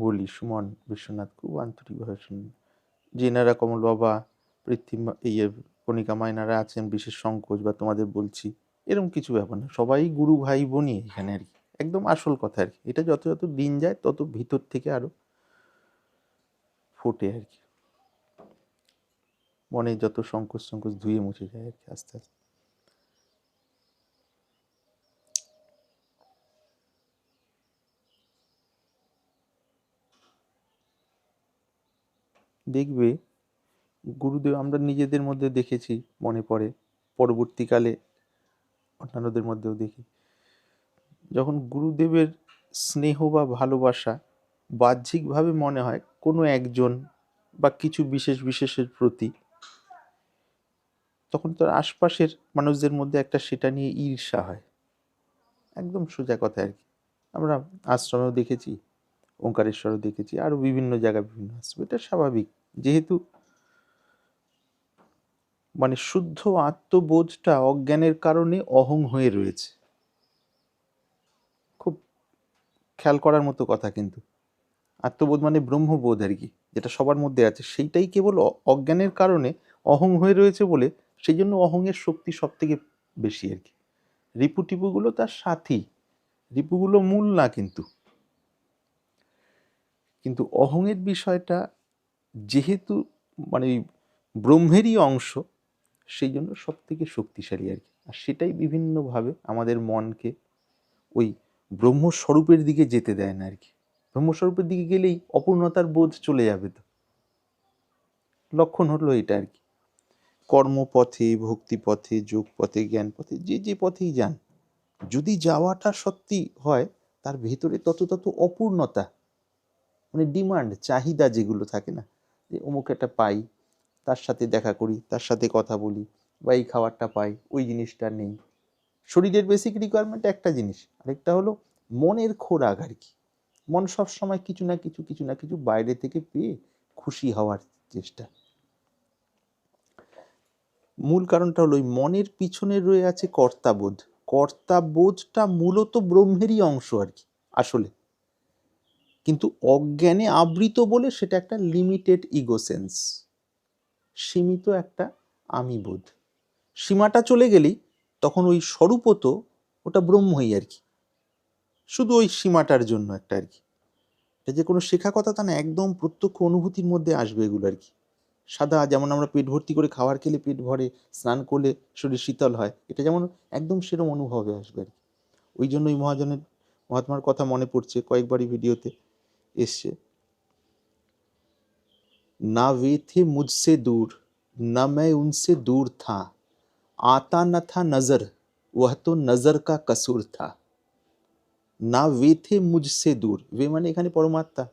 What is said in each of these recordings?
বলি, সুমন বিশ্বনাথ খুব আন্তরিকভাবে শুনুন যে এনারা কমল বাবা পৃথিবী ইয়ে কণিকা মাইনারা আছেন, বিশেষ সংকোচ বা তোমাদের বলছি এরকম কিছু ব্যাপার না। সবাই গুরু ভাই বোনই এখানে আর কি। একদম আসল কথা আর কি। এটা যত যত দিন যায়, তত ভিতর থেকে আরও ফোটে আর কি। মনে যত সংকোচ সংকোচ ধুয়ে মুছে যায় আর কি আস্তে আস্তে। দেখবে গুরুদেব, আমরা নিজেদের মধ্যে দেখেছি মনে পড়ে। পরবর্তীকালে অন্যান্যদের মধ্যেও দেখি। যখন গুরুদেবের স্নেহ বা ভালোবাসা বাহ্যিকভাবে মনে হয় কোনো একজন বা কিছু বিশেষ বিশেষের প্রতি, তখন তার আশপাশের মানুষদের মধ্যে একটা সেটা নিয়ে ঈর্ষা হয়। একদম সোজা কথা আর কি। আমরা আশ্রমেও দেখেছি, ওঙ্কারেশ্বরও দেখেছি, আরও বিভিন্ন জায়গায় বিভিন্ন আশ্রম এটা স্বাভাবিক। যেহেতু মানে শুদ্ধ আত্মবোধটা অজ্ঞানের কারণে অহং হয়ে রয়েছে। খুব খেয়াল করার মতো কথা কিন্তু। আত্মবোধ মানে ব্রহ্মবোধ আর কি, যেটা সবার মধ্যে আছে। সেইটাই কেবল অজ্ঞানের কারণে অহং হয়ে রয়েছে বলে সেই জন্য অহংয়ের শক্তি সব থেকে বেশি আর কি। রিপু টিপুগুলো তার সাথী, রিপুগুলো মূল না কিন্তু। কিন্তু অহংয়ের বিষয়টা যেহেতু মানে ওই ব্রহ্মেরই অংশ, সেই জন্য সব থেকে শক্তিশালী আর কি। আর সেটাই বিভিন্নভাবে আমাদের মনকে ওই ব্রহ্মস্বরূপের দিকে যেতে দেয় না আর কি। ব্রহ্মস্বরূপের দিকে গেলেই অপূর্ণতার বোধ চলে যাবে তো। লক্ষণ হলো এটা আর কি। কর্মপথে, ভক্তিপথে যোগ পথে জ্ঞান পথে যে যে পথেই যান, যদি যাওয়াটা সত্যি হয়, তার ভেতরে তত তত অপূর্ণতা মানে ডিমান্ড, চাহিদা যেগুলো থাকে না অমুক একটা পাই, তার সাথে দেখা করি, তার সাথে কথা বলি, বা এই খাবারটা পাই, ওই জিনিসটা নেই। শরীরের বেসিক রিকোয়ারমেন্ট একটা জিনিস, আরেকটা হলো মনের খোরাক আর কি। মন সব সময় কিছু না কিছু কিছু না কিছু বাইরে থেকে পেয়ে খুশি হওয়ার চেষ্টা। মূল কারণটা হলো ওই মনের পিছনে রয়ে আছে কর্তাবোধ। কর্তাবোধটা মূলত ব্রহ্মেরই অংশ আর কি, আসলে। কিন্তু অজ্ঞানে আবৃত বলে সেটা একটা লিমিটেড ইগো সেন্স সীমিত একটা আমি বোধ সীমাটা চলে গেলেই তখন ওই স্বরূপত ওটা ব্রহ্মই আর কি। শুধু ওই সীমাটার জন্য একটা আর কি। এটা যে কোনো শেখা কথা তা না, একদম প্রত্যক্ষ অনুভূতির মধ্যে আসবে এগুলো আর কি। সাদা যেমন আমরা পেট ভর্তি করে খাবার খেলে পেট ভরে, স্নান করলে শরীর শীতল হয়, এটা যেমন একদম সেরকম অনুভবে আসবে আর কি। ওই জন্য ওই মহাজনের, মহাত্মার কথা মনে পড়ছে কয়েকবারই ভিডিওতে। এসছে ना वे थे मुझसे दूर न मैं उनसे दूर था आता न था नजर वह तो नजर का कसूर था না वे थे মুঝসে দূর वे মানে এখানে পরমাত্মা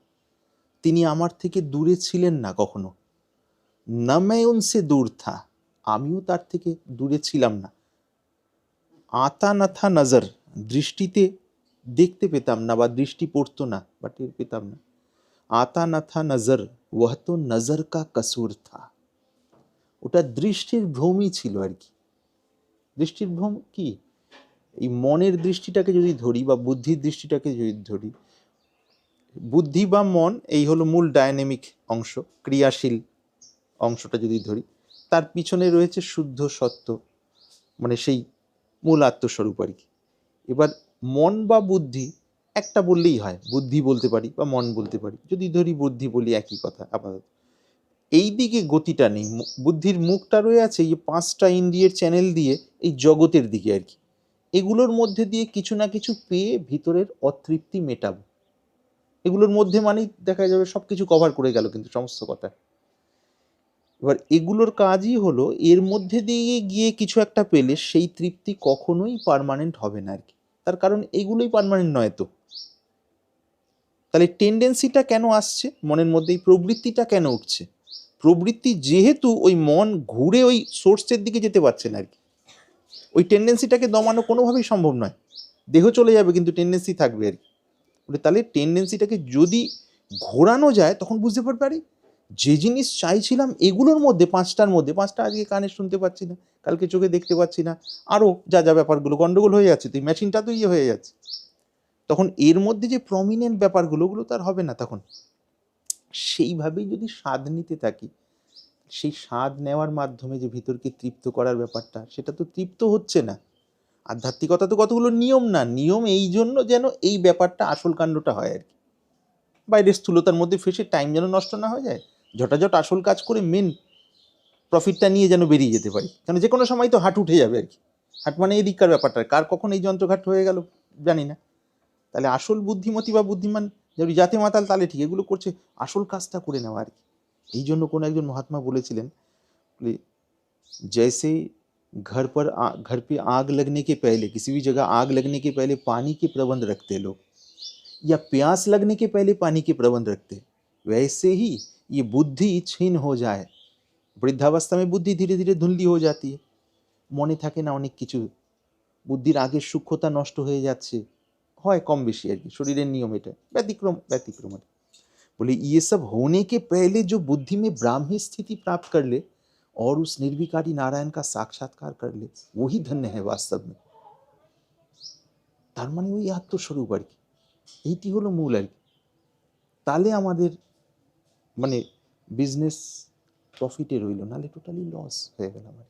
তিনি আমার থেকে দূরে ছিলেন না কখনো না मैं उनसे दूर था আমিও তার থেকে দূরে ছিলাম না আতা না থা নজর দৃষ্টিতে দেখতে পেতাম না বা দৃষ্টি পড়তো না বা টের পেতাম না आता न था नजर वह तो नजर का कसूर था ওটা দৃষ্টির ভ্রমই ছিল আর কি দৃষ্টির ভ্রম কি এই মনের দৃষ্টিটাকে যদি ধরি বা বুদ্ধির দৃষ্টিটাকে যদি ধরি বুদ্ধি বা মন এই হলো মূল ডায়নামিক অংশ ক্রিয়াশীল অংশটা যদি ধরি তার পিছনে রয়েছে শুদ্ধ সত্য মানে সেই মূল আত্মস্বরূপ আর কি এবার মন বা বুদ্ধি একটা বললেই হয়, বুদ্ধি বলতে পারি বা মন বলতে পারি। যদি ধরি বুদ্ধি বলি একই কথা আপাতত। এই দিকে গতিটা নেই বুদ্ধির মুখটা রয়ে আছে এই পাঁচটা ইন্দ্রিয়ের চ্যানেল দিয়ে এই জগতের দিকে আর কি। এগুলোর মধ্যে দিয়ে কিছু না কিছু পেয়ে ভিতরের অতৃপ্তি মেটাবো। এগুলোর মধ্যে মানেই দেখা যাবে সব কিছু কভার করে গেল কিন্তু সমস্ত কথা। এবার এগুলোর কাজই হলো এর মধ্যে দিয়ে গিয়ে কিছু একটা পেলে সেই তৃপ্তি কখনোই পারমানেন্ট হবে না আর কি। তার কারণ এগুলোই পারমানেন্ট নয় তো। তাহলে টেন্ডেন্সিটা কেন আসছে? মনের মধ্যে এই প্রবৃত্তিটা কেন উঠছে? প্রবৃত্তি যেহেতু ওই মন ঘুরে ওই সোর্সের দিকে যেতে পারছে না আর কি ওই টেন্ডেন্সিটাকে দমানো কোনোভাবেই সম্ভব নয়। দেহ চলে যাবে কিন্তু টেন্ডেন্সি থাকবে আর কি তাহলে টেন্ডেন্সিটাকে যদি ঘোরানো যায়, তখন বুঝতে পারবে, আরে যে জিনিস চাইছিলাম এগুলোর মধ্যে, পাঁচটার মধ্যে, পাঁচটা আজকে কানে শুনতে পাচ্ছি না, কালকে চোখে দেখতে পাচ্ছি না আরও যা যা ব্যাপারগুলো গন্ডগোল হয়ে যাচ্ছে, তো এই মেশিনটা তো ইয়ে হয়ে যাচ্ছে। তখন এর মধ্যে যে প্রমিনেন্ট ব্যাপারগুলো, ওগুলো তো আর হবে না তখন। সেইভাবেই যদি স্বাদ নিতে থাকি, সেই স্বাদ নেওয়ার মাধ্যমে যে ভিতরকে তৃপ্ত করার ব্যাপারটা, সেটা তো তৃপ্ত হচ্ছে না। আধ্যাত্মিকতা তো কতগুলো নিয়ম না, নিয়ম এই জন্য যেন এই ব্যাপারটা আসল কাণ্ডটা হয় আর কি। বাইরের স্থূলতার মধ্যে ফেসে টাইম যেন নষ্ট না হয়ে যায়, ঝটাঝট আসল কাজ করে মেন প্রফিটটা নিয়ে যেন বেরিয়ে যেতে পারি। কারণ যে কোনো সময় তো হাট উঠে যাবে আর কি। হাট মানে এদিককার ব্যাপারটা, কার কখন এই যন্ত্রঘাট হয়ে গেল জানি না। তাহলে আসল বুদ্ধিমতী বা বুদ্ধিমান যেমন জাতি মাতাল তালে ঠিক এগুলো করছে আসল কাজটা করে নেওয়া আর কি এই জন্য কোনো একজন মহাত্মা বলেছিলেন বলে जैसे घर पर आ, घर पे आग लगने के पहले किसी भी जगह आग लगने के पहले पानी के प्रबंध रखते लोग या प्यास लगने के पहले पानी के प्रबंध रखते वैसे ही ये बुद्धि छीन हो जाए বৃদ্ধাবস্থা में বুদ্ধি ধীরে ধীরে ধুন্দি হয়ে যাতি মনে থাকে না অনেক কিছু বুদ্ধির আগের সূক্ষ্মতা নষ্ট হয়ে যাচ্ছে হয় কম বেশি আর কি শরীরের নিয়ম এটা ব্যতিক্রম ব্যতিক্রম আর কি। बोले ये सब होने के पहले जो बुद्धि में ब्राह्मी स्थिति प्राप्त कर ले और उस निर्विकारी नारायण का साक्षात्कार कर ले वही धन्य है वास्तव में তার মানে ওই আত্মস্বরূপ আর কি এইটি হলো মূল আর কি তাহলে আমাদের মানে বিজনেস প্রফিটে রইল নাহলে টোটালি লস হয়ে গেল আমার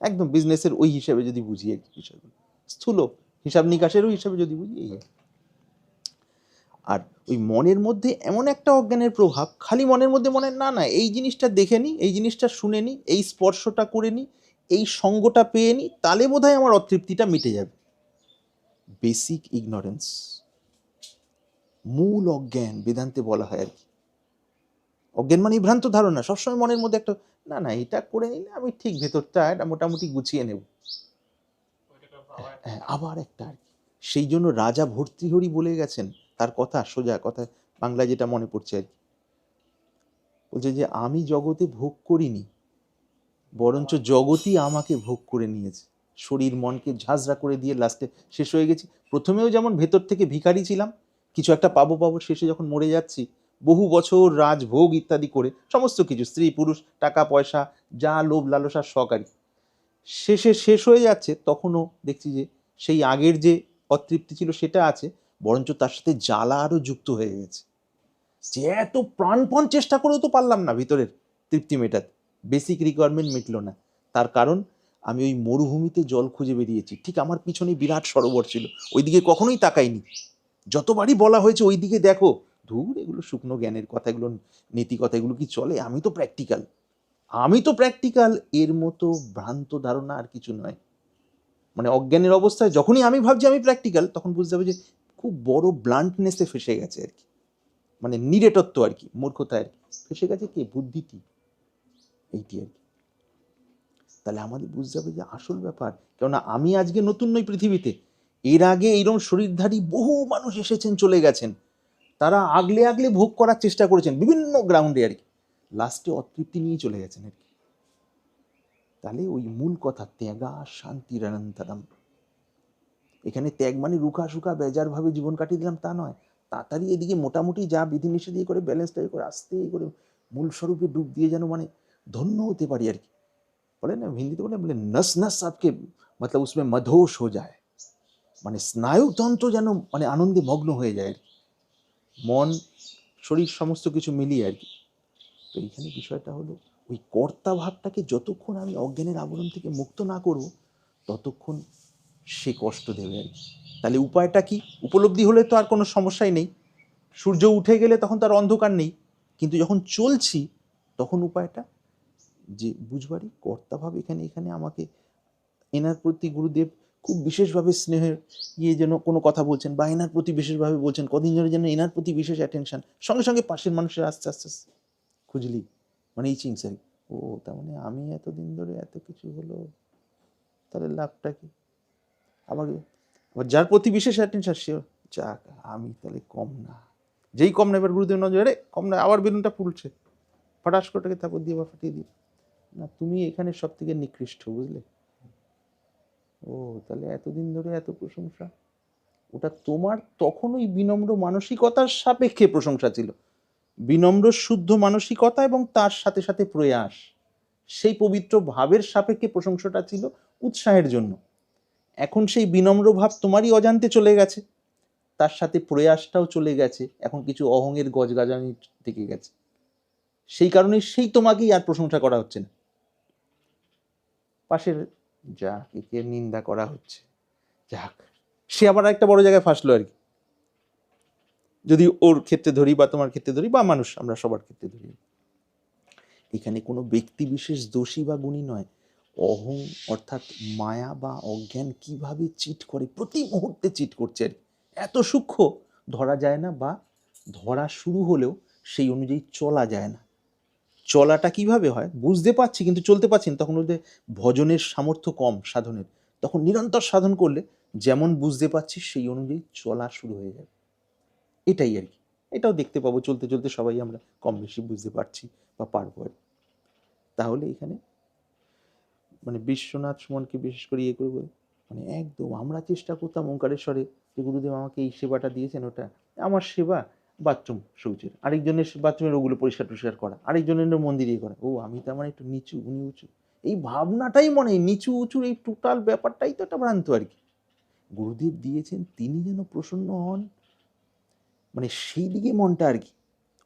একদম বিজনেসের ওই হিসাবে যদি বুঝি আর কি বিষয়গুলো স্থূল হিসাব নিকাশেরও হিসাবে যদি বুঝি, এই আর ওই মনের মধ্যে এমন একটা অজ্ঞানের প্রভাব, খালি মনের মধ্যে মনে, না না, এই জিনিসটা দেখে নি, এই জিনিসটা শুনে নি, এই স্পর্শটা করে নি, এই সঙ্গটা পেয়ে নি তাহলে বোধহয় আমার অতৃপ্তিটা মিটে যাবে। Basic ignorance. মূল অজ্ঞান, বেদান্তে বলা হয় আর কি। অজ্ঞান মানে ভ্রান্ত ধারণা, সবসময় মনের মধ্যে একটা, না না, এটা করে নিলে আমি ঠিক ভেতরটা, এটা মোটামুটি গুছিয়ে নেব। আবার একটা আর কি। সেই জন্য রাজা ভর্তৃহরি বলে গেছেন তার কথা সোজা কথা বাংলায় যেটা মনে পড়ছে আর কি। বলছে যে আমি জগতে ভোগ করিনি বরঞ্চ জগতই আমাকে ভোগ করে নিয়েছে। শরীর মনকে ঝাঁঝরা করে দিয়ে লাস্টে শেষ হয়ে গেছি। প্রথমেও যেমন ভেতর থেকে ভিখারি ছিলাম কিছু একটা পাবো পাবো শেষে যখন মরে যাচ্ছি বহু বছর রাজভোগ ইত্যাদি করে সমস্ত কিছু স্ত্রী পুরুষ টাকা পয়সা যা লোভ লালসার শখ আর কি। শেষে শেষ হয়ে যাচ্ছে, তখনও দেখছি যে সেই আগের যে অতৃপ্তি ছিল সেটা আছে, বরঞ্চ তার সাথে জ্বালা আরও যুক্ত হয়ে গেছে। যে এত প্রাণপণ চেষ্টা করেও তো পারলাম না ভিতরের তৃপ্তি মেটাতে। বেসিক রিকোয়ারমেন্ট মিটলো না। তার কারণ, আমি ওই মরুভূমিতে জল খুঁজে বেরিয়েছি। ঠিক আমার পিছনে বিরাট সরোবর ছিল। ওইদিকে কখনোই তাকাইনি। যতবারই বলা হয়েছে ওইদিকে দেখো, ধুর, এগুলো শুকনো জ্ঞানের কথা এগুলো নীতি কথা এগুলো কি চলে? আমি তো প্র্যাকটিক্যাল আমি তো প্র্যাকটিক্যাল এর মতো ভ্রান্ত ধারণা আর কিছু নয়। মানে অজ্ঞানের অবস্থায় যখনই আমি ভাবছি আমি প্র্যাকটিক্যাল তখন বুঝতে হবে যে খুব বড় ব্লান্টনেসে ফেসে গেছে আর কি। মানে নিরেটত্ব আর কি, মূর্খতা আর কি। ফেসে গেছে কে? বুদ্ধিটি এইটি আর কি। তাহলে আমাদের বুঝতে হবে যে আসল ব্যাপার, কেননা আমি আজকে নতুন নই পৃথিবীতে। এর আগে এইরকম শরীরধারী বহু মানুষ এসেছেন, চলে গেছেন। তারা আগলে আগলে ভোগ করার চেষ্টা করেছেন বিভিন্ন গ্রাউন্ডে আর কি। লাস্টে অতৃপ্তি নিয়ে চলে গেছেন আর কি। তাহলে ওই মূল কথা, ত্যাগা শান্তির অনন্তরম। এখানে ত্যাগ মানে রুখা সুখা, বেজারভাবে জীবন কাটিয়ে দিলাম তা নয়। তাড়াতাড়ি এদিকে মোটামুটি যা বিধিনিষেধ দিয়ে করে ব্যালেন্সটাই করে, আস্তে করে, মূল স্বরূপে ডুব দিয়ে যেন মানে ধন্য হতে পারি আর কি। বলে না, হিন্দিতে বলে বলে নস নস আপকে, মতলব উসমে মধোষ হয়ে যায়। মানে স্নায়ুতন্ত্র যেন মানে আনন্দে মগ্ন হয়ে যায় আর কি। মন, শরীর সমস্ত কিছু মিলিয়ে আর কি। তো এইখানে বিষয়টা হলো, ওই কর্তা ভাবটাকে যতক্ষণ আমি অজ্ঞানের আবরণ থেকে মুক্ত না করব, ততক্ষণ সে কষ্ট দেবে আর কি। তাহলে উপায়টা কি? উপলব্ধি হলে তো আর কোনো সমস্যাই নেই। সূর্য উঠে গেলে তখন তার অন্ধকার নেই। কিন্তু যখন চলছি, তখন উপায়টা যে বুঝবারই কর্তাভাব এখানে এখানে আমাকে এনার প্রতি গুরুদেব খুব বিশেষভাবে স্নেহের ইয়ে যেন কোনো কথা বলছেন বা এনার প্রতি বিশেষভাবে বলছেন, কদিন ধরে যেন এনার প্রতি বিশেষ অ্যাটেনশন সঙ্গে সঙ্গে পাশের মানুষের আস্তে আস্তে আস্তে খুঁজলি মানে ইচিং চিংসারি ও, তার মানে আমি এতদিন ধরে এত কিছু হলো, তাহলে লাভটা কি? আবার আবার যার প্রতি বিশেষ অ্যাটেনশন সে যাক, আমি তাহলে কম না। যেই কম না, এবার গুরুদেব নজরে কম না, আবার বেলুনটা ফুলছে। ফটাস করে তারপর দিয়ে বা ফাটিয়ে দিয়ে না, তুমি এখানে সব থেকে নিকৃষ্ট, বুঝলে? ও, তাহলে এতদিন ধরে এত প্রশংসা? ওটা তোমার তখন ওই বিনম্র মানসিকতার সাপেক্ষে প্রশংসা ছিল। বিনম্র শুদ্ধ মানসিকতা এবং তার সাথে সাথে প্রয়াস। সেই পবিত্র ভাবের সাপেক্ষে প্রশংসাটা ছিল উৎসাহের জন্য। এখন সেই বিনম্র ভাব তোমারই অজান্তে চলে গেছে। তার সাথে প্রয়াসটাও চলে গেছে। এখন কিছু অহংয়ের গজগাজানি থেকে গেছে। সেই কারণে সেই তোমাকেই আর প্রশংসা করা হচ্ছে না। পাশের যা একে নিন্দা করা হচ্ছে, যাক, সে আবার একটা বড় জায়গায় ফাঁসলো আর কি। যদি ওর ক্ষেত্রে ধরি বা তোমার ক্ষেত্রে ধরি বা মানুষ, আমরা সবার ক্ষেত্রে ধরি। এখানে কোনো ব্যক্তি বিশেষ দোষী বা গুণী নয়। অহং অর্থাৎ মায়া বা অজ্ঞান কীভাবে চিট করে? প্রতি মুহূর্তে চিট করছে এত সূক্ষ্ম ধরা যায় না বা ধরা শুরু হলেও সেই অনুযায়ী চলা যায় না। চলাটা কীভাবে হয়? বুঝতে পারছি কিন্তু চলতে পারছি না। তখন ওদের ভজনের সামর্থ্য কম সাধনের। তখন নিরন্তর সাধন করলে যেমন বুঝতে পারছি সেই অনুযায়ী চলা শুরু হয়ে যাবে। এটাই আর কি। এটাও দেখতে পাবো, চলতে চলতে সবাই আমরা কম বেশি বুঝতে পারছি বা পারব আর। তাহলে এখানে মানে বিশ্বনাথ সুমনকে বিশেষ করে ইয়ে করব মানে একদম আমরা চেষ্টা করতাম ওঙ্কারেশ্বরে যে গুরুদেব আমাকে এই সেবাটা দিয়েছেন, ওটা আমার সেবা বাথরুম শৌচের। আরেকজনের বাথরুমের ওগুলো পরিষ্কার টরিষ্কার করা, আরেকজনের মন্দির করা। ও, আমি তার মানে একটু নিচু, উনি উঁচু। এই ভাবনাটাই মনে নিচু, উঁচুর এই টোটাল ব্যাপারটাই তো একটা ভ্রান্ত আর কি। গুরুদেব দিয়েছেন, তিনি যেন প্রসন্ন হন। মানে সেই দিকে মনটা আর কি।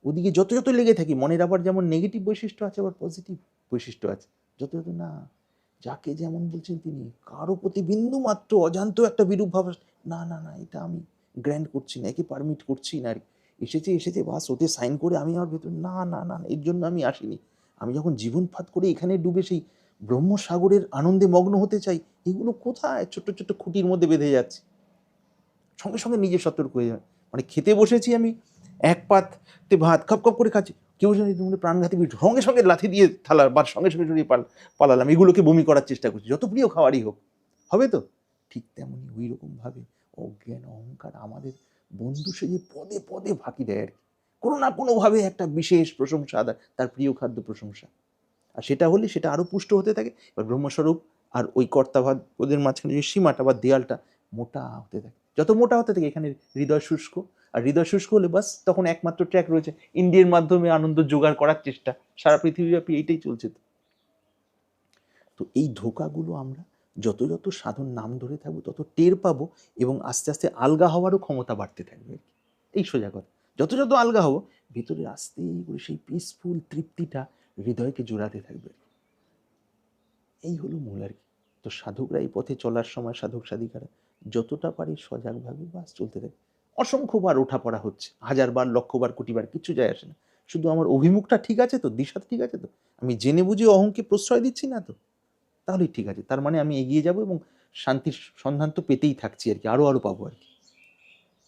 ওদিকে যত যত লেগে থাকি, মনের আবার যেমন নেগেটিভ বৈশিষ্ট্য আছে, আবার পজিটিভ বৈশিষ্ট্য আছে। যত যত না, যাকে যেমন বলছেন তিনি, কারও প্রতি বিন্দু মাত্র অজান্ত একটা বিরূপ ভাব না না না, এটা আমি গ্র্যান্ড করছি না, একে পারমিট করছি না আর। এসেছে এসেছে, বাস ওতে সাইন করে আমি আমার ভেতর, না না না এর জন্য আমি আসিনি। আমি যখন জীবন ফাত করে এখানে ডুবে সেই ব্রহ্মসাগরের আনন্দে মগ্ন হতে চাই, এগুলো কোথায়? ছোট্ট ছোট্ট খুঁটির মধ্যে বেঁধে যাচ্ছে। সঙ্গে সঙ্গে নিজে সতর্ক হয়ে যাবে। মানে খেতে বসেছি আমি, এক পাতে ভাত, খপ খপ করে খাচ্ছি। কেউ জানি তুমি প্রাণঘাতী বিষ সঙ্গে সঙ্গে লাথি দিয়ে থালার বা সঙ্গে সঙ্গে সরিয়ে পাল, পালালাম। এগুলোকে বমি করার চেষ্টা করছি। যত প্রিয় খাবারই হোক, হবে তো? ঠিক তেমনই ওই রকমভাবে অজ্ঞান অহংকার আমাদের বন্ধু সে যে পদে পদে ফাঁকি দেয় আর কি। কোনো না কোনোভাবে একটা বিশেষ প্রশংসা আদায়, তার প্রিয় খাদ্য প্রশংসা। আর সেটা হলে সেটা আরও পুষ্ট হতে থাকে। এবার ব্রহ্মস্বরূপ আর ওই কর্তাভাদ ওদের মাঝখানে যে সীমাটা বা দেয়ালটা মোটা হতে থাকে। যত মোটা হতে থাকে এখানে হৃদয় শুষ্ক। আর হৃদয় শুষ্ক হলে বাস তখন একমাত্র ট্র্যাক রয়েছে ইন্ডিয়ার মাধ্যমে আনন্দ জোগাড় করার চেষ্টা। সারা পৃথিবীব্যাপী এইটাই চলছে তো। এই ধোকাগুলো আমরা যত যত সাধন নাম ধরে থাকব, তত টের পাবো এবং আস্তে আস্তে আলগা হওয়ারও ক্ষমতা বাড়তে থাকবে। এই সোজা কথা। যত যত আলগা হব, ভিতরে আস্তে করে সেই পিসফুল তৃপ্তিটা হৃদয়কে জোড়াতে থাকবে এই হলো মূল আর কি। তো সাধকরা এই পথে চলার সময় সাধক সাধিকারা যতটা পারি সজাগভাবে বাস চলতে থাকে। অসংখ্যবার ওঠা পড়া হচ্ছে, হাজারবার, লক্ষবার, কোটিবার কিছু যায় আসে না। শুধু আমার অভিমুখটা ঠিক আছে তো? দিশা ঠিক আছে তো? আমি জেনে বুঝে অহংকে প্রশ্রয় দিচ্ছি না তো? তাহলেই ঠিক আছে। তার মানে আমি এগিয়ে যাব এবং শান্তির সন্ধান তো পেতেই থাকছি আর কি আরও আরও পাবো আর কি।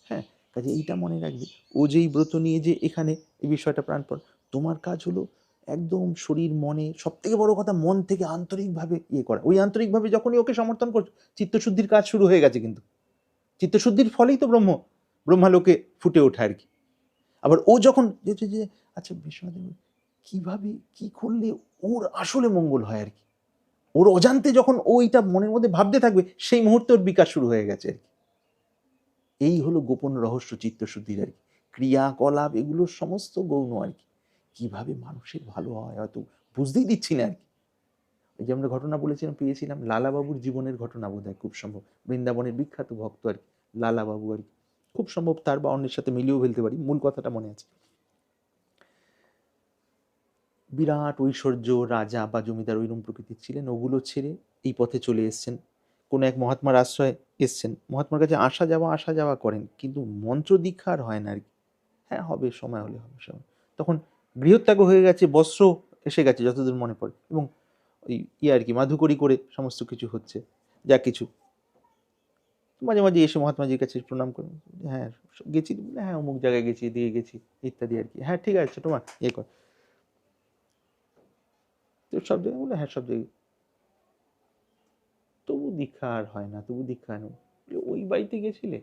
হ্যাঁ কাজে এইটা মনে রাখবে। ও যেই ব্রত নিয়ে যে এখানে এই বিষয়টা প্রাণপণ, তোমার কাজ হলো একদম শরীর, মনে সব থেকে বড় কথা মন থেকে আন্তরিকভাবে ইয়ে করা। ওই আন্তরিকভাবে যখনই ওকে সমর্থন করছ চিত্তশুদ্ধির কাজ শুরু হয়ে গেছে কিন্তু। চিত্তশুদ্ধির ফলেই তো ব্রহ্ম, ব্রহ্মালোকে ফুটে ওঠে আর কি। আবার ও যখন যে- যে আচ্ছা বিশ্বনাথ কীভাবে, কি করলে ওর আসলে মঙ্গল হয় আর কি? ওর অজান্তে যখন ও এটা মনের মধ্যে ভাবতে থাকবে, সেই মুহূর্তে ওর বিকাশ শুরু হয়ে গেছে আর কি। এই হলো গোপন রহস্য চিত্তশুদ্ধির আর কি। ক্রিয়াকলাপ, এগুলো সমস্ত গৌণ আর কি। কীভাবে মানুষের ভালো হয়? হয়তো বুঝতেই দিচ্ছি না আর কি। ওই যে আমরা ঘটনা বলেছিলাম, পেয়েছিলাম লালাবাবুর জীবনের ঘটনা বোধ খুব সম্ভব। বৃন্দাবনের বিখ্যাত ভক্ত আর কি, লালাবাবু আর কি। খুব সম্ভব তার বা অন্যের সাথে মিলিয়েও ফেলতে পারি, মূল কথাটা মনে আছে। বিরাট ঐশ্বর্য রাজা বা জমিদার ওইরকম প্রকৃতির ছিলেন, ওগুলো ছেড়ে এই পথে চলে এসছেন। কোনো এক মহাত্মার আশ্রয়ে এসছেন। মহাত্মার কাছে আসা যাওয়া আসা যাওয়া করেন, কিন্তু মন্ত্র দীক্ষা আর হয় না আর কি। হ্যাঁ হবে, সময় হলে হবে, সময়। তখন গৃহত্যাগ হয়ে গেছে, বস্ত্র এসে গেছে, যতদূর মনে পড়ে। এবং ওই ইয়ে আর কি, মাধুকরি করে সমস্ত কিছু হচ্ছে, যা কিছু। মাঝে মাঝে এসে মহাত্মাজির কাছে প্রণাম করেন হ্যাঁ গেছি হ্যাঁ অমুক জায়গায় গেছি দিয়ে গেছি, ইত্যাদি আর কি। হ্যাঁ ঠিক আছে মা ইয়ে কর। তো সব জায়গায় বলে হ্যাঁ সব জায়গায়। তবু দীক্ষা আর হয় না, তবু দীক্ষা নেই। ওই বাড়িতে গেছিলে?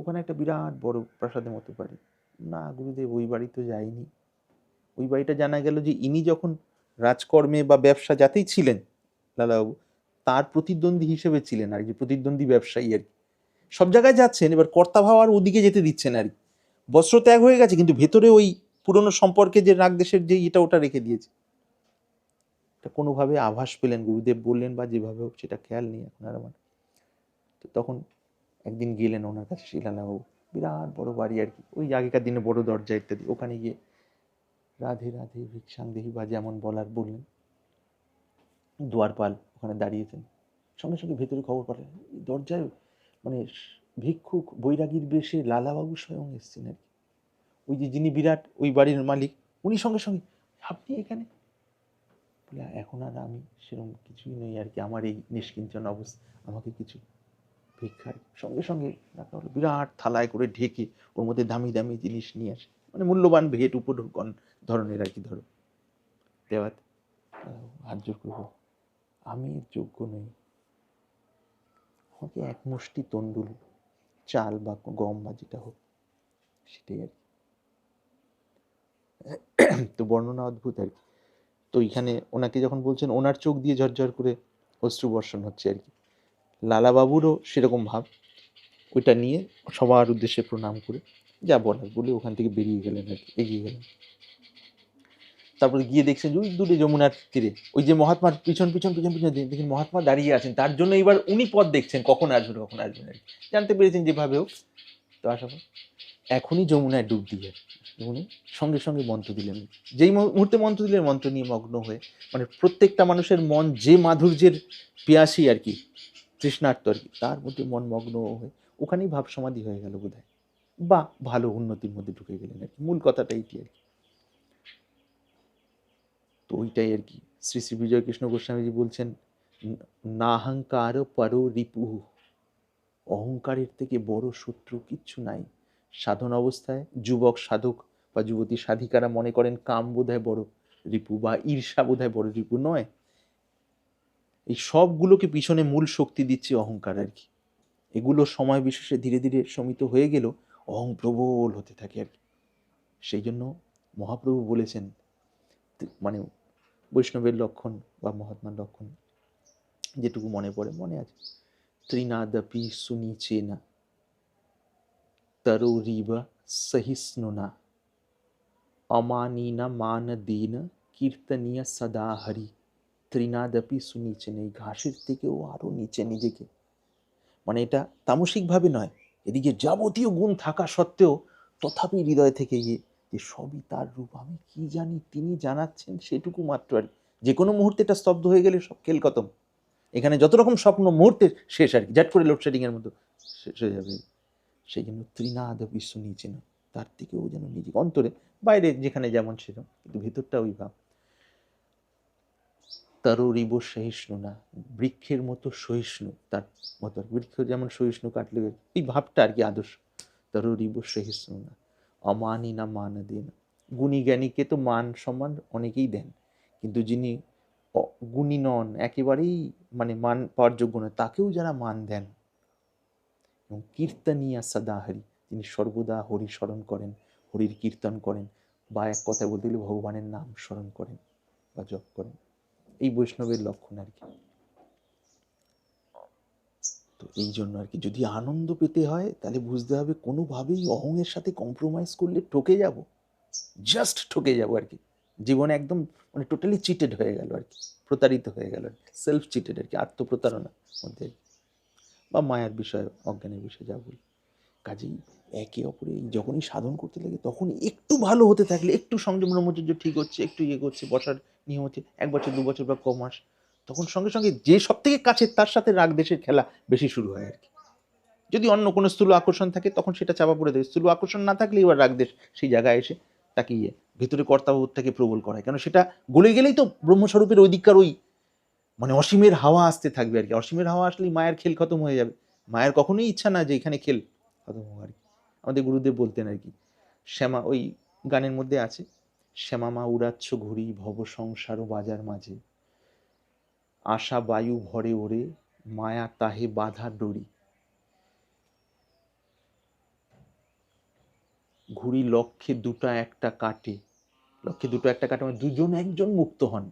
ওখানে একটা বিরাট বড় প্রাসাদের মতো বাড়ি। না, গুরুদেব, ওই বাড়ি তো যাইনি ওই বাড়িটা জানা গেল যে ইনি যখন রাজকর্মে বা ব্যবসা যাতেই ছিলেন, লালাবাবু, তার প্রতিদ্বন্দ্বী হিসেবে ছিলেন আর কি, প্রতিদ্বন্দ্বী ব্যবসায়ী আর কি। সব জায়গায় যাচ্ছেন, এবার কর্তা ভাব আর ওদিকে যেতে দিচ্ছেন আর কি। বস্ত্র ত্যাগ হয়ে গেছে, কিন্তু ভেতরে ওই পুরনো সম্পর্কে যে রাগদেশের যে এটা ওটা রেখে দিয়েছে। এটা কোনোভাবে আভাস পেলেন, গুরুদেব বললেন বা যেভাবে হোক, সেটা খেয়াল নেই এখন আর আমার। তো তখন একদিন গেলেন ওনার কাছে শিলালাবাবু বিরাট বড় বাড়ি আর কি, ওই আগেকার দিনে বড় দরজা ইত্যাদি, ওখানে গিয়ে রাধে রাধে ভিক্ষাঙ্গেহি বা যেমন বলার বললেন। দুয়ারপাল ওখানে দাঁড়িয়েছেন। সঙ্গে সঙ্গে ভেতরে খবর পাঠালেন দরজায় মানে ভিক্ষুক, বৈরাগীর বেশে লালাবাবু স্বয়ং এসছেন আর কি। ওই যে যিনি বিরাট, ওই বাড়ির মালিক, উনি সঙ্গে সঙ্গে, আপনি এখানে? বলে, এখন আর আমি সেরকম কিছুই নই আর কি। আমার এই নিষ্কিঞ্চন অবস্থা, আমাকে কিছু ভিক্ষার সঙ্গে সঙ্গে রাখা হলো। বিরাট থালায় করে ঢেকে ওর মধ্যে দামি দামি জিনিস নিয়ে আসে। মানে মূল্যবান ভেট উপঢৌকন ধরনের আর কি ধরো। দেওয়াত। হাত জোর করব আমি যোগ্য নই। আমাকে এক মুষ্টি তন্ডুল চাল বা গম বা যেটা হোক, সেটাই আর কি। তো বর্ণনা অদ্ভুত আর কি। তো এখানে ওনাকে যখন বলছেন, ওনার চোখ দিয়ে ঝরঝর করে অশ্রু বর্ষণ হচ্ছে আর কি। লালাবাবুরও সেরকম ভাব। ওইটা নিয়ে সবার উদ্দেশ্যে প্রণাম করে যা বলার, বলে ওখান থেকে বেরিয়ে গেলেন আর কি, এগিয়ে গেলেন। তারপরে গিয়ে দেখছেন ওই দূরে যমুনার তীরে, ওই যে মহাত্মার পিছন পিছন পিছন পিছন দেখেন মহাত্মা দাঁড়িয়ে আছেন। তার জন্য এবার উনি পথ দেখছেন, কখন আসবেন কখন আসবেন আর জানতে পেরেছেন যেভাবে হোক, তো আসার পর এখনই যমুনায় ডুব দিয়ে উনি সঙ্গে সঙ্গে মন্ত্র দিলেন। যেই মুহূর্তে মন্ত্র দিলেন, মন্ত্র নিয়ে মগ্ন হয়ে মানে প্রত্যেকটা মানুষের মন যে মাধুর্যের পিয়াসী আর কি, তৃষ্ণার্ত আর কি, তার মধ্যে মন মগ্ন হয়ে ওখানেই ভাব সমাধি হয়ে গেল বোধ বা ভালো উন্নতির মধ্যে ঢুকে গেলেন আর কি। মূল কথাটা এইটি আর কি। তো ওইটাই আর কি। শ্রী শ্রী বিজয় কৃষ্ণ গোস্বামীজি বলছেন, "ন- নাহংকার পরো রিপু অহংকারের থেকে বড় শত্রু কিচ্ছু নাই। সাধন অবস্থায় যুবক, সাধক বা যুবতী সাধিকারা মনে করেন কাম বোধহয় বড় রিপু বা ঈর্ষা বোধহয় বড় রিপু নয়। এই সবগুলোকে পিছনে মূল শক্তি দিচ্ছে অহংকার আর কি। এগুলো সময় বিশেষে ধীরে ধীরে শমিত হয়ে গেল। অহং প্রবল হতে থাকে আর কি। সেই জন্য মহাপ্রভু বলেছেন মানে বৈষ্ণবের লক্ষণ বা মহাত্মার লক্ষণ যেটুকু মনে পড়ে, মনে আছে। ত্রিনাদপি সুনিচে না তরুরিবা সহিষ্ণুনা অমানীনা মান দীন কীর্তনীয় সদা হরি। ত্রিনাদপি সুনিচে নেই, ঘাসের থেকেও আরও নিচে নিজেকে। মানে এটা তামসিকভাবে নয় এদিকে যাবতীয় গুণ থাকা সত্ত্বেও তথাপি হৃদয় থেকে গিয়ে যে সবই তার রূপ, আমি কি জানি তিনি জানাচ্ছেন সেটুকু মাত্র আর। যে কোনো মুহূর্তে এটা স্তব্ধ হয়ে গেলে সব খেল খতম। এখানে যত রকম স্বপ্ন, মুহূর্তে শেষ আর কি। ঝাট করে লোডশেডিং এর মতো শেষ হয়ে যাবে। সেই জন্য ত্রিনাদ বিশ্ব নিচে না তার থেকেও যেন নিজে অন্তরে, বাইরে যেখানে যেমন ছিল কিন্তু ভেতরটা ওই ভাব। তররিব সহিষ্ণু না, বৃক্ষের মতো সহিষ্ণু তার মতো। বৃক্ষ যেমন সহিষ্ণু কাটলে এই ভাবটা আর কি আদর্শ। তররিব সহিষ্ণু না, অমানি না মান দেন। গুণী জ্ঞানীকে তো মান সম্মান অনেকেই দেন, কিন্তু যিনি গুণী নন, একেবারেই মানে মান পাওয়ার যোগ্য নয়, তাকেও যারা মান দেন, এবং কীর্তনিয়া সদাহরি তিনি সর্বদা হরি স্মরণ করেন, হরির কীর্তন করেন, বা এক কথায় বলতে গেলে ভগবানের নাম স্মরণ করেন বা জপ করেন। এই বৈষ্ণবের লক্ষণ আর কি। তো এই জন্য আর কি যদি আনন্দ পেতে হয়, তাহলে বুঝতে হবে কোনোভাবেই অহংয়ের সাথে কম্প্রোমাইজ করলে ঠকে যাব। জাস্ট ঠকে যাব আর কি। জীবনে একদম মানে টোটালি চিটেড হয়ে গেল আর কি। প্রতারিত হয়ে গেল সেলফ চিটেড আর কি, আত্মপ্রতারণার মধ্যে। বা মায়ার বিষয়, অজ্ঞানের বিষয় যা বলি। কাজেই একে অপরে যখনই সাধন করতে লাগে তখন একটু ভালো হতে থাকলে, একটু সংযম ব্রহ্মচর্য ঠিক হচ্ছে, একটু ইয়ে করছে, বসার নিয়ম হচ্ছে, এক বছর, দু বছর বা ক মাস, তখন সঙ্গে সঙ্গে যে সব থেকে কাছে তার সাথে রাগ দেশের খেলা বেশি শুরু হয় আর কি। যদি অন্য কোনো স্থূল আকর্ষণ থাকে, তখন সেটা চাপা পড়ে দেবে স্থূল আকর্ষণ না থাকলে এবার রাগ দেশ সেই জায়গায় এসে তাকে ইয়ে ভেতরে কর্তাবোধটাকে প্রবল করায়। কেন সেটা গলে গেলেই তো ব্রহ্মস্বরূপের ওই দিককার ওই মানে অসীমের হাওয়া আসতে থাকবে আর কি। অসীমের হাওয়া আসলেই মায়ের খেল খতম হয়ে যাবে। মায়ের কখনোই ইচ্ছা না যে এখানে খেল খতম হোক আর কি। আমাদের গুরুদেব বলতেন আর কি, শ্যামা ওই গানের মধ্যে আছে, শ্যামা মা উড়াচ্ছ ঘুরি ভব সংসার বাজার মাঝে, আশা বায়ু ভরে ওরে মায়া তাহে বাধা ডরি। ঘুড়ি লক্ষ্যে দুটা একটা কাটে, লক্ষ্যে দুটো একটা কাটে মানে দুজন একজন মুক্ত হন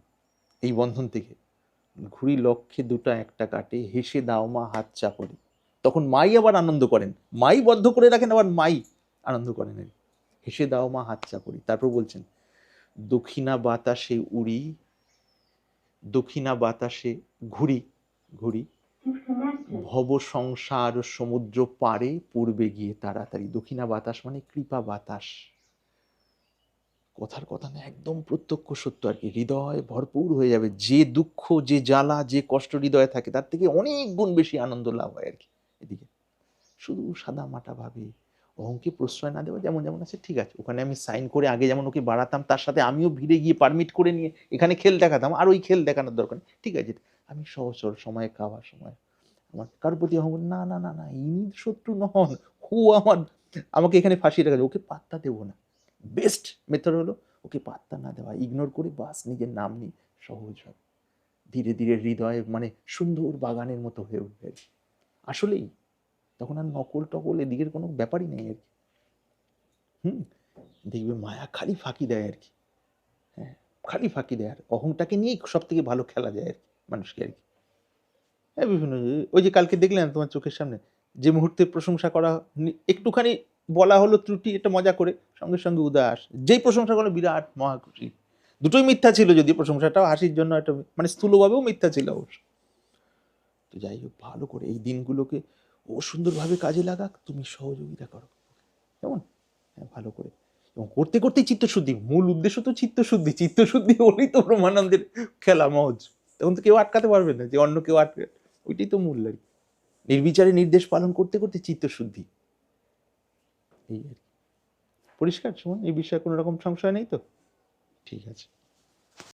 এই বন্ধন থেকে। ঘুড়ি লক্ষ্যে দুটা একটা কাটে, হেসে দাও মা হাত চাপড়ে। তখন মাই আবার আনন্দ করেন। মাই বদ্ধ করে রাখেন, আবার মাই আনন্দ করেন। আর হেসে দাও মা, হাত চাপড়ি তারপর বলছেন দক্ষিণা বাতাসে উড়ি দক্ষিণা বাতাসে ঘুরি ঘুরি। ভব সংসার সমুদ্র পারে পূর্বে গিয়ে তাড়াতাড়ি। দক্ষিণা বাতাস মানে কৃপা বাতাস। কথার কথা না, একদম প্রত্যক্ষ সত্য আর কি। হৃদয় ভরপুর হয়ে যাবে। যে দুঃখ, যে জ্বালা, যে কষ্ট হৃদয়ে থাকে, তার থেকে অনেক গুণ বেশি আনন্দ লাভ হয় আর কি। এদিকে শুধু সাদা মাটা ভাবে, অহংকে প্রশ্রয় না দেওয়া যেমন যেমন আছে, ঠিক আছে, ওখানে আমি সাইন করে আগে যেমন ওকে বাড়াতাম, তার সাথে আমিও ভিড়ে গিয়ে পারমিট করে নিয়ে এখানে খেল দেখাতাম, আর ওই খেল দেখানোর দরকার নেই। ঠিক আছে, আমি সহজ সরল সময়ে খাওয়ার সময়, আমার কারোর প্রতি না না না না, ইনি শত্রু নন, হু আমার, আমাকে এখানে ফাঁসিয়ে রাখা। ওকে পাত্তা দেবো না বেস্ট মেথড হলো ওকে পাত্তা না দেওয়া ইগনোর করে বাস, নিজের নাম নিয়ে সহজ হবে ধীরে ধীরে হৃদয়ে মানে সুন্দর বাগানের মতো হয়ে উঠবে। আসলেই তখন আর নকল টকল এদিকের কোনো ব্যাপারই নেই আর কি। হুম, দেখবে মায়া খালি ফাঁকি দেয় আর কি। হ্যাঁ খালি ফাঁকি দেয় আর অহংটাকে নিয়েই সব থেকে ভালো খেলা যায় আর কি মানুষকে আর কি। হ্যাঁ বিভিন্ন, ওই যে কালকে দেখলেন তোমার চোখের সামনে, যে মুহূর্তে প্রশংসা করা একটুখানি বলা হলো ত্রুটি, এটা মজা করে, সঙ্গে সঙ্গে উদাস। যেই প্রশংসা করল, বিরাট মহা খুশি দুটোই মিথ্যা ছিল যদি প্রশংসাটাও হাসির জন্য একটা মানে স্থূলভাবেও মিথ্যা ছিল অবশ্য। যাই হোক ভালো করে এই দিনগুলোকে ও সুন্দরভাবে কাজে লাগাক, তুমি সহযোগিতা করো। কেমন? হ্যাঁ ভালো করে। এবং করতে করতেই চিত্তশুদ্ধি, মূল উদ্দেশ্য তো চিত্তশুদ্ধি চিত্তশুদ্ধি হলেই তো ব্রহ্মানন্দের খেলা মহজ। তখন তো কেউ আটকাতে পারবে না যে অন্য কেউ আটকে, ওইটাই তো মূল আর নির্বিচারে নির্দেশ পালন করতে করতে চিত্তশুদ্ধি। এই আর কি। পরিষ্কার, সুমন? এই বিষয়ে কোনো রকম সংশয় নেই তো? ঠিক আছে।